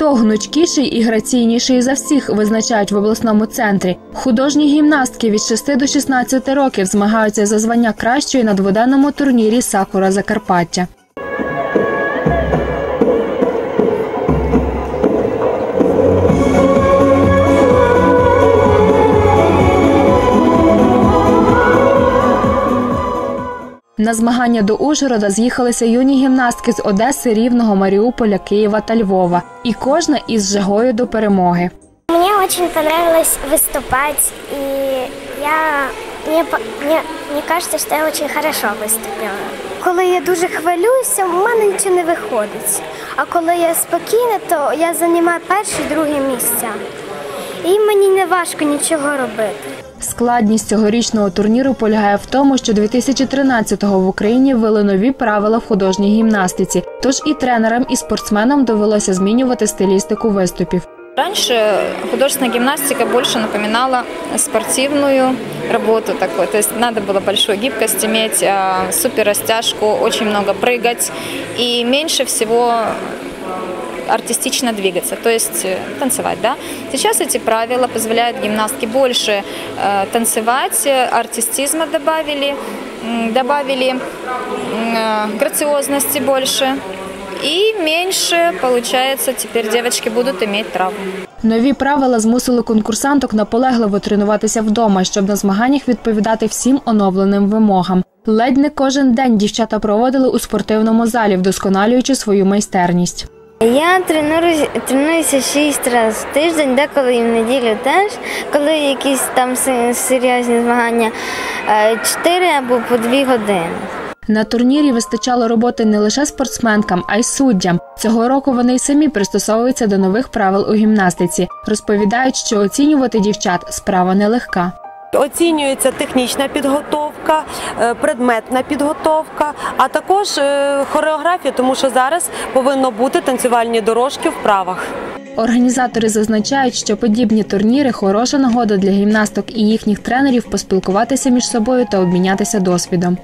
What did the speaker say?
Хто гнучкіший і граційніший за всіх визначають в обласному центрі. Художні гімнастки від 6 до 16 років змагаються за звання кращої на дводенному турнірі Сакура Закарпаття. На змагання до Ужгорода з'їхалися юні гімнастки з Одеси, Рівного, Маріуполя, Києва та Львова. І кожна із жагою до перемоги. Мне очень понравилось выступать, и я, мне, по- мне, мне кажется, что я очень хорошо виступила. Коли я дуже хвилююся, в мене нічого не виходить. А коли я спокійна, то я займаю перше і друге місця. І мені не важко нічого робити. Складність цьогорічного турніру полягає в тому, що 2013-го в Україні ввели нові правила в художній гімнастиці. Тож і тренерам, і спортсменам довелося змінювати стилістику виступів. Раньше художественная гимнастика больше напоминала спортивную работу такой. То есть надо было большую гибкость иметь, а, супер растяжку, очень много прыгать и меньше всего артистично двигаться, то есть э, танцевать, да. Сейчас эти правила позволяют гимнастке больше э, танцевать, э, артистизма добавили, м, добавили м, э, грациозности больше. И меньше, получается, теперь девочки будут иметь травму. Нові правила змусили конкурсанток наполегливо тренуватися вдома, щоб на змаганнях відповідати всім оновленим вимогам. Ледь не кожен день дівчата проводили у спортивному залі, вдосконалюючи свою майстерність. Я тренуюся, тренуюся шість разів в тиждень, деколи і в неділю теж, коли якісь там серйозні змагання, е, чотири або по дві години. На турнірі вистачало роботи не лише спортсменкам, а й суддям. Цього року вони й самі пристосовуються до нових правил у гімнастиці. Розповідають, що оцінювати дівчат справа нелегка. Оцінюється технічна підготовка, е, предметна підготовка, а також е, хореографія, тому що зараз повинно бути танцювальні дорожки в правах. Організатори зазначають, що подібні турніри хороша нагода для гімнасток і їхніх тренерів поспілкуватися між собою та обмінятися досвідом.